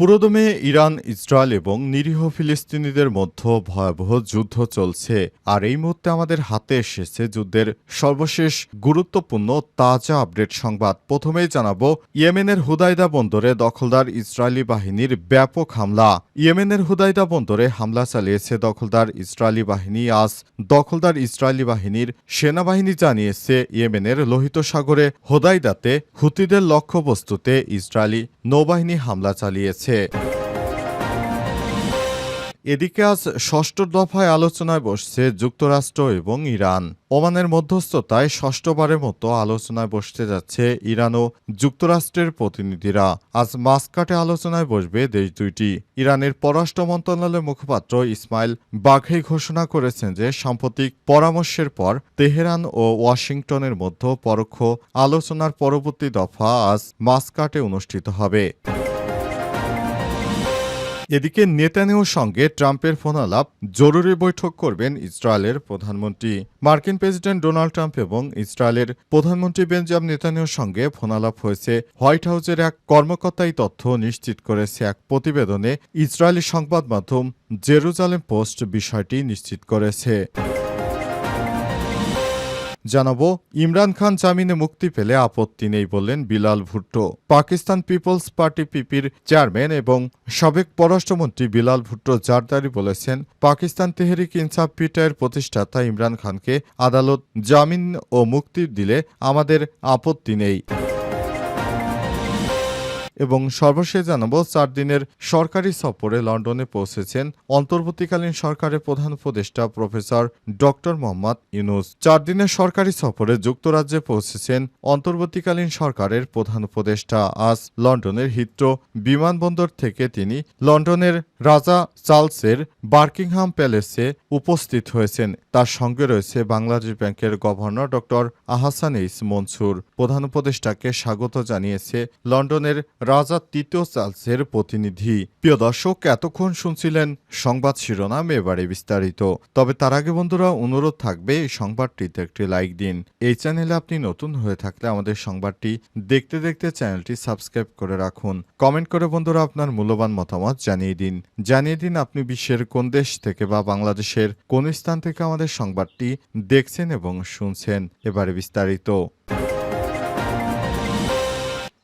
পুরোদমে Iran, Israel এবং নিরীহ ফিলিস্তিনিদের মধ্যে ভয়াবহ যুদ্ধ চলছে। আর এই মুহূর্তে আমাদের হাতে এসেছে যুদ্ধের সর্বশেষ গুরুত্বপূর্ণ তাজা আপডেট সংবাদ। প্রথমেই জানাব, ইয়েমেনের হুদাইদা বন্দরে দখলদার ইসরায়েলি বাহিনীর ব্যাপক হামলা। ইয়েমেনের হুদাইদা বন্দরে হামলা চালিয়েছে দখলদার ইসরায়েলি বাহিনী। আজ দখলদার ইসরায়েলি বাহিনীর সেনাবাহিনী জানিয়েছে, ইয়েমেনের লোহিত সাগরে হোদাইদাতে হুতিদের লক্ষ্যবস্তুতে ইসরায়েলি নৌবাহিনী হামলা চালিয়েছে। এদিকে আজ ষষ্ঠ দফায় আলোচনায় বসছে যুক্তরাষ্ট্র এবং ইরান। ওমানের মধ্যস্থতায় ষষ্ঠবারের মতো আলোচনায় বসতে যাচ্ছে ইরান ও যুক্তরাষ্ট্রের প্রতিনিধিরা। আজ মাসকাটে আলোচনায় বসবে দেশ দুইটি। ইরানের পররাষ্ট্র মন্ত্রণালয়ের মুখপাত্র ইসমাইল বাঘেই ঘোষণা করেছেন যে সাম্প্রতিক পরামর্শের পর তেহরান ও ওয়াশিংটনের মধ্যে পরোক্ষ আলোচনার পরবর্তী দফা আজ মাসকাটে অনুষ্ঠিত হবে। এদিকে নেতানিয়াহুর সঙ্গে ট্রাম্পের ফোনালাপ, জরুরি বৈঠক করবেন ইসরায়েলের প্রধানমন্ত্রী। মার্কিন প্রেসিডেন্ট ডোনাল্ড ট্রাম্প এবং ইসরায়েলের প্রধানমন্ত্রী বেঞ্জাম নেতানিয়াহুর সঙ্গে ফোনালাপ হয়েছে। হোয়াইট হাউসের এক কর্মকর্তাই তথ্য নিশ্চিত করেছে এক প্রতিবেদনে ইসরায়েলি সংবাদ মাধ্যম জেরুজালেম পোস্ট বিষয়টি নিশ্চিত করেছে। জানাব, ইমরান খান জামিনে মুক্তি পেলে আপত্তি নেই বললেন বিলাল ভুট্টো। পাকিস্তান পিপলস পার্টি পিপির চেয়ারম্যান এবং সাবেক পররাষ্ট্রমন্ত্রী বিলাল ভুট্টো জারদারি বলেছেন, পাকিস্তান তেহরিক ইনসাফ পিটায়ের প্রতিষ্ঠাতা ইমরান খানকে আদালত জামিন ও মুক্তি দিলে আমাদের আপত্তি নেই। এবং সর্বশেষ জানাব চার দিনের সরকারি সফরে লন্ডনে পৌঁছেছেন অন্তর্বর্তীকালীন সরকারের প্রধান উপদেষ্টা প্রফেসর ডক্টর মোহাম্মদ ইউনুস। চার দিনের সরকারি সফরে যুক্তরাজ্যে পৌঁছেছেন অন্তর্বর্তীকালীন সরকারের প্রধান উপদেষ্টা। আজ লন্ডনের হিথ্রো বিমানবন্দর থেকে তিনি লন্ডনের রাজা চার্লসের বার্কিংহাম প্যালেসে উপস্থিত হয়েছেন। তার সঙ্গে রয়েছে বাংলাদেশ ব্যাংকের গভর্নর ডক্টর আহাসান ইস মনসুর। প্রধান উপদেষ্টাকে স্বাগত জানিয়েছে লন্ডনের রাজা তৃতীয় চার্লসের প্রতিনিধি। প্রিয় দর্শক, এতক্ষণ শুনছিলেন সংবাদ শিরোনাম এবারে বিস্তারিত। তবে তার আগে বন্ধুরা, অনুরোধ থাকবে এই সংবাদটিতে একটি লাইক দিন। এই চ্যানেলে আপনি নতুন হয়ে থাকলে আমাদের সংবাদটি দেখতে দেখতে চ্যানেলটি সাবস্ক্রাইব করে রাখুন। কমেন্ট করে বন্ধুরা আপনার মূল্যবান মতামত জানিয়ে দিন। জানিয়ে দিন আপনি বিশ্বের কোন দেশ থেকে বা বাংলাদেশের কোন স্থান থেকে আমাদের সংবাদটি দেখছেন এবং শুনছেন। এবারে বিস্তারিত।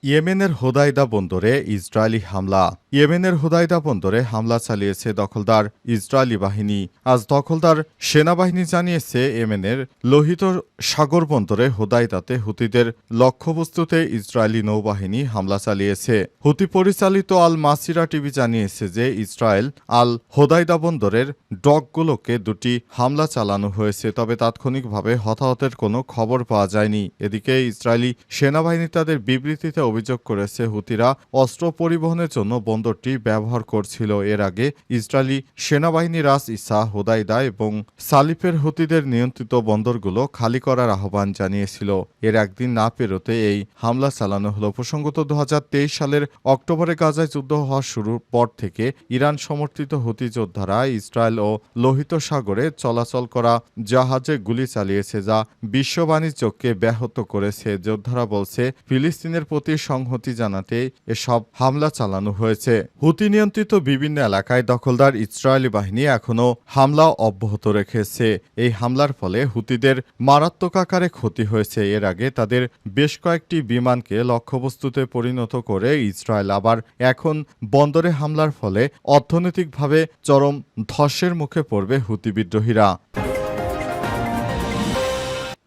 ইয়েমেনের হোদাইদা বন্দরে ইসরায়েলি হামলা। ইয়েমেনের হুদাইদা বন্দরে হামলা চালিয়েছে দখলদার ইসরায়েলি বাহিনী। আজ দখলদার সেনাবাহিনী জানিয়েছে, ইয়েমেনের লোহিত সাগর বন্দরে হুদাইদাতে হুতিদের লক্ষ্যবস্তুতে ইসরায়েলি নৌবাহিনী হামলা চালিয়েছে। হুতি পরিচালিত আল মাসিরা টিভি জানিয়েছে যে, ইসরায়েল আল হোদাইদা বন্দরের ডকগুলোকে দুটি হামলা চালানো হয়েছে, তবে তাৎক্ষণিকভাবে হতাহতের কোনো খবর পাওয়া যায়নি। এদিকে ইসরায়েলি সেনাবাহিনী তাদের বিবৃতিতে অভিযোগ করেছে, হুতিরা অস্ত্র পরিবহনের জন্য বন্দরটি ব্যবহার করছিল। এর আগে ইসরায়েলি সেনাবাহিনী রাস ইসা হোদাইদা এবং সালিফের হুতিদের নিয়ন্ত্রিত বন্দরগুলো খালি করার আহ্বান জানিয়েছিল। এর একদিন না পেরোতে এই হামলা চালানো হলো। প্রসঙ্গত দু হাজার তেইশ সালের অক্টোবরে গাজায় যুদ্ধ হওয়া শুরুর পর থেকে ইরান সমর্থিত হুতি যোদ্ধারা ইসরায়েল ও লোহিত সাগরে চলাচল করা জাহাজে গুলি চালিয়েছে, যা বিশ্ব বাণিজ্যকে ব্যাহত করেছে। যোদ্ধারা বলছে, ফিলিস্তিনের প্রতি সংহতি জানাতে এসব হামলা চালানো হয়েছে। হুতি নিয়ন্ত্রিত বিভিন্ন এলাকায় দখলদার ইসরায়েলি বাহিনী এখনও হামলা অব্যাহত রেখেছে। এই হামলার ফলে হুতিদের মারাত্মক আকারে ক্ষতি হয়েছে। এর আগে তাদের বেশ কয়েকটি বিমানকে লক্ষ্যবস্তুতে পরিণত করে ইসরায়েল আবার এখন বন্দরে হামলার ফলে অর্থনৈতিকভাবে চরম ধসের মুখে পড়বে হুতি বিদ্রোহীরা।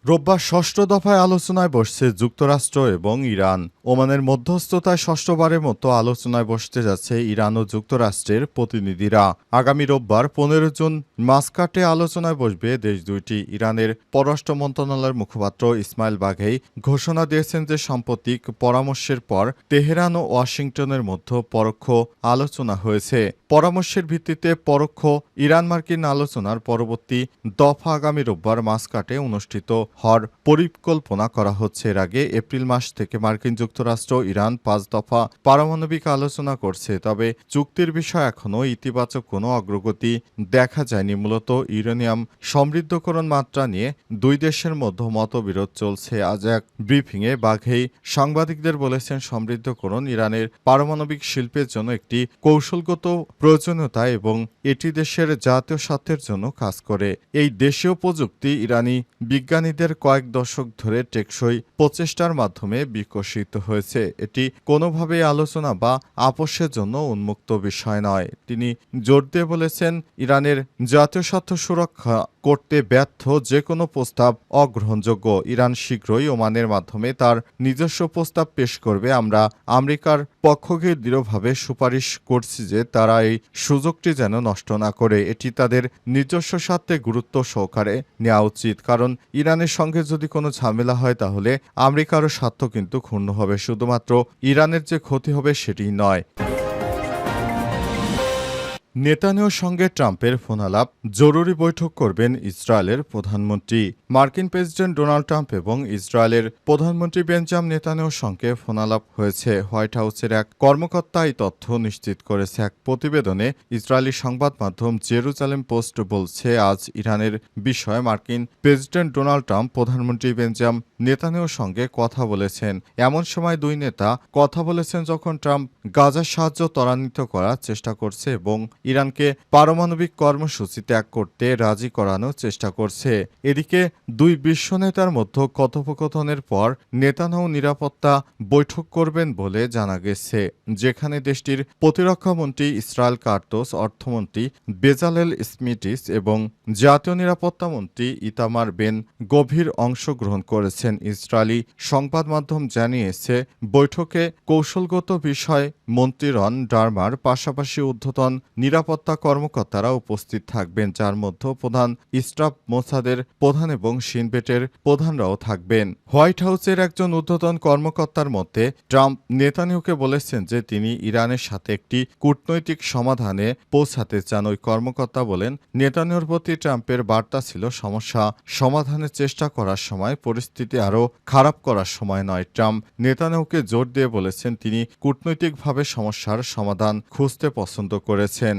রোববার ষষ্ঠ দফায় আলোচনায় বসছে যুক্তরাষ্ট্র এবং ইরান। ওমানের মধ্যস্থতায় ষষ্ঠবারের মতো আলোচনায় বসতে যাচ্ছে ইরান ও যুক্তরাষ্ট্রের প্রতিনিধিরা। আগামী রোববার পনেরো জুন মাসকাটে আলোচনায় বসবে দেশ দুইটি। ইরানের পররাষ্ট্র মন্ত্রণালয়ের মুখপাত্র ইসমাইল বাঘেই ঘোষণা দিয়েছেন যে সাম্প্রতিক পরামর্শের পর তেহরান ও ওয়াশিংটনের মধ্যে পরোক্ষ আলোচনা হয়েছে। পরামর্শের ভিত্তিতে পরোক্ষ ইরান মার্কিন আলোচনার পরবর্তী দফা আগামী রোববার মাসকাটে অনুষ্ঠিত হওয়ার পরিকল্পনা করা হচ্ছে। এর আগে এপ্রিল মাস থেকে মার্কিন যুক্তরাষ্ট্র ইরান পাঁচ দফা পারমাণবিক আলোচনা করছে, তবে চুক্তির বিষয়ে এখনও ইতিবাচক কোনো অগ্রগতি দেখা যায়নি। মূলত ইউরেনিয়াম সমৃদ্ধকরণ মাত্রা নিয়ে দুই দেশের মধ্যে মতবিরোধ চলছে। আজ এক ব্রিফিংয়ে বাঘেই সাংবাদিকদের বলেছেন, সমৃদ্ধকরণ ইরানের পারমাণবিক শিল্পের জন্য একটি কৌশলগত প্রয়োজনীয়তা এবং এটি দেশের জাতীয় স্বার্থের জন্য কাজ করে। এই দেশীয় প্রযুক্তি ইরানি বিজ্ঞানীদের কয়েক দশক ধরে টেকসই প্রচেষ্টার মাধ্যমে বিকশিত হয়েছে। এটি কোনোভাবে আলোচনা বা আপোষের জন্য উন্মুক্ত বিষয় নয়। তিনি জোর দিয়ে বলেছেন, ইরানের জাতীয় স্বার্থ সুরক্ষা করতে ব্যর্থ যে কোনো প্রস্তাব অগ্রহণযোগ্য। ইরান শীঘ্রই ওমানের মাধ্যমে তার নিজস্ব প্রস্তাব পেশ করবে। আমরা আমেরিকার পক্ষকে দৃঢ়ভাবে সুপারিশ করছি যে তারা এই সুযোগটি যেন নষ্ট না করে, এটি তাদের নিজস্ব স্বার্থে গুরুত্ব সহকারে নেওয়া উচিত। কারণ ইরানের সঙ্গে যদি কোনো ঝামেলা হয়, তাহলে আমেরিকারও স্বার্থ কিন্তু ক্ষুণ্ণ হবে। শুধুমাত্র ইরানের যে ক্ষতি হবে সেটি নয়। নেতানিয়ার সঙ্গে ট্রাম্পের ফোনালাপ, জরুরি বৈঠক করবেন ইসরায়েলের প্রধানমন্ত্রী। মার্কিন প্রেসিডেন্ট ডোনাল্ড ট্রাম্প এবং ইসরায়েলের প্রধানমন্ত্রী বেঞ্জাম নেতানিয়ার সঙ্গে ফোনালাপ হয়েছে। হোয়াইট হাউসের এক কর্মকর্তা এই তথ্য নিশ্চিত করেছে। এক প্রতিবেদনে ইসরায়েলি সংবাদ মাধ্যম জেরুজালেম পোস্ট বলছে, আজ ইরানের বিষয়ে মার্কিন প্রেসিডেন্ট ডোনাল্ড ট্রাম্প প্রধানমন্ত্রী বেঞ্জাম নেতানিয়ার সঙ্গে কথা বলেছেন। এমন সময় দুই নেতা কথা বলেছেন যখন ট্রাম্প গাজার সাহায্য ত্বরান্বিত করার চেষ্টা করছে এবং ইরানকে পারমাণবিক কর্মসূচি ত্যাগ করতে রাজি করানোর চেষ্টা করছে। এদিকে দুই বিশ্ব নেতার মধ্যে কথোপকথনের পর নেতানাও নিরাপত্তা বৈঠক করবেন বলে জানা গেছে। যেখানে দেশটির প্রতিরক্ষামন্ত্রী ইসরায়েল কার্তোস, অর্থমন্ত্রী বেজালেল স্মিটিস এবং জাতীয় নিরাপত্তা মন্ত্রী ইতামার বেন গভীর অংশগ্রহণ করেছেন। ইসরায়েলি সংবাদ মাধ্যম জানিয়েছে, বৈঠকে কৌশলগত বিষয় মন্ত্রী রন ডারমার পাশাপাশি ঊর্ধ্বতন নিরাপত্তা কর্মকর্তারা উপস্থিত থাকবেন, যার মধ্যে প্রধান স্টাফ মোসাদের প্রধান এবং সিনবেটের প্রধানরাও থাকবেন। হোয়াইট হাউসের একজন ঊর্ধ্বতন কর্মকর্তার মধ্যে ট্রাম্প নেতানিয়াহুকে বলেছেন যে তিনি ইরানের সাথে একটি কূটনৈতিক সমাধানে পৌঁছাতে চান। ওই কর্মকর্তা বলেন, নেতানিয়াহুর প্রতি ট্রাম্পের বার্তা ছিল, সমস্যা সমাধানের চেষ্টা করার সময়, পরিস্থিতি আরও খারাপ করার সময় নয়। ট্রাম্প নেতানিয়াহুকে জোর দিয়ে বলেছেন, তিনি কূটনৈতিকভাবে সমস্যার সমাধান খুঁজতে পছন্দ করেছেন।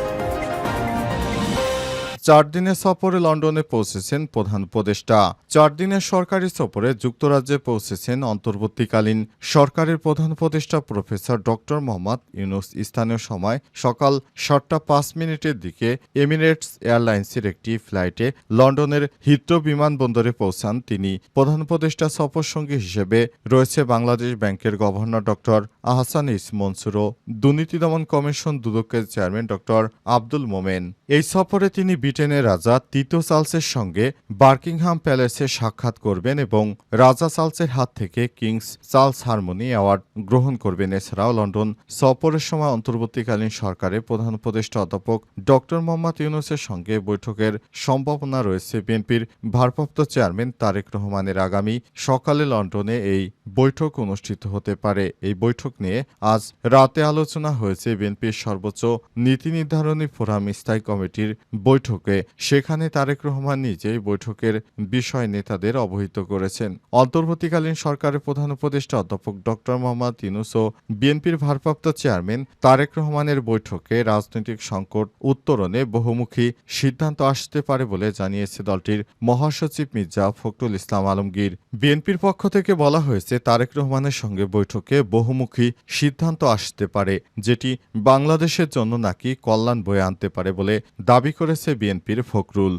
চার দিনের সফরে লন্ডনে পৌঁছেছেন প্রধান উপদেষ্টা। চার দিনের সরকারি সফরে যুক্তরাজ্যে পৌঁছেছেন অন্তর্বর্তীকালীন সরকারের প্রধান উপদেষ্টা প্রফেসর ডক্টর মোহাম্মদ ইউনুস। স্থানীয় সময় সকাল সাতটা পাঁচ মিনিটের দিকে এমিরেটস এয়ারলাইন্সের একটি ফ্লাইটে লন্ডনের হিথ্রো বিমানবন্দরে পৌঁছান তিনি। প্রধান উপদেষ্টা সফর সঙ্গী হিসেবে রয়েছে বাংলাদেশ ব্যাংকের গভর্নর ডক্টর আহসান ইস মনসুর দুর্নীতি দমন কমিশন দুদকের চেয়ারম্যান ডক্টর আব্দুল মোমেন। এই সফরে তিনি ব্রিটেনের রাজা তিতো চার্লসের সঙ্গে বার্কিংহাম প্যালেসে সাক্ষাৎ করবেন এবং রাজা চার্লসের হাত থেকে কিংস চার্লস হারমোনি অ্যাওয়ার্ড গ্রহণ করবেন। এছাড়াও লন্ডন সফরের সময় অন্তর্বর্তীকালীন সরকারের প্রধান উপদেষ্টা অধ্যাপক ডক্টর মোহাম্মদ ইউনুসের সঙ্গে বৈঠকের সম্ভাবনা রয়েছে। বিএনপির ভারপ্রাপ্ত চেয়ারম্যান তারেক রহমানের আগামী সকালে লন্ডনে এই বৈঠক অনুষ্ঠিত হতে পারে। এই বৈঠক নিয়ে আজ রাতে আলোচনা হয়েছে। বিএনপির সর্বোচ্চ নীতি নির্ধারণী ফোরাম স্থায়ী কমিটির বৈঠকে। সেখানে তারেক রহমান নিজেই বৈঠকের বিষয় নেতাদের অবহিত করেছেন। অন্তর্বর্তীকালীন সরকারের প্রধান উপদেষ্টা অধ্যাপক ডক্টর মোহাম্মদ ইউনুস ও বিএনপির ভারপ্রাপ্ত চেয়ারম্যান তারেক রহমানের বৈঠকে রাজনৈতিক সংকট উত্তরণে বহুমুখী সিদ্ধান্ত আসতে পারে বলে জানিয়েছে দলটির মহাসচিব মির্জা ফখরুল ইসলাম আলমগীর। বিএনপির পক্ষ থেকে বলা হয়েছে, তারেক রহমানের সঙ্গে বৈঠকে বহুমুখী সিদ্ধান্ত আসতে পারে, যেটি বাংলাদেশের জন্য নাকি কল্যাণ বয়ে আনতে পারে বলে দাবি করেছে বিএনপির ফখরুল।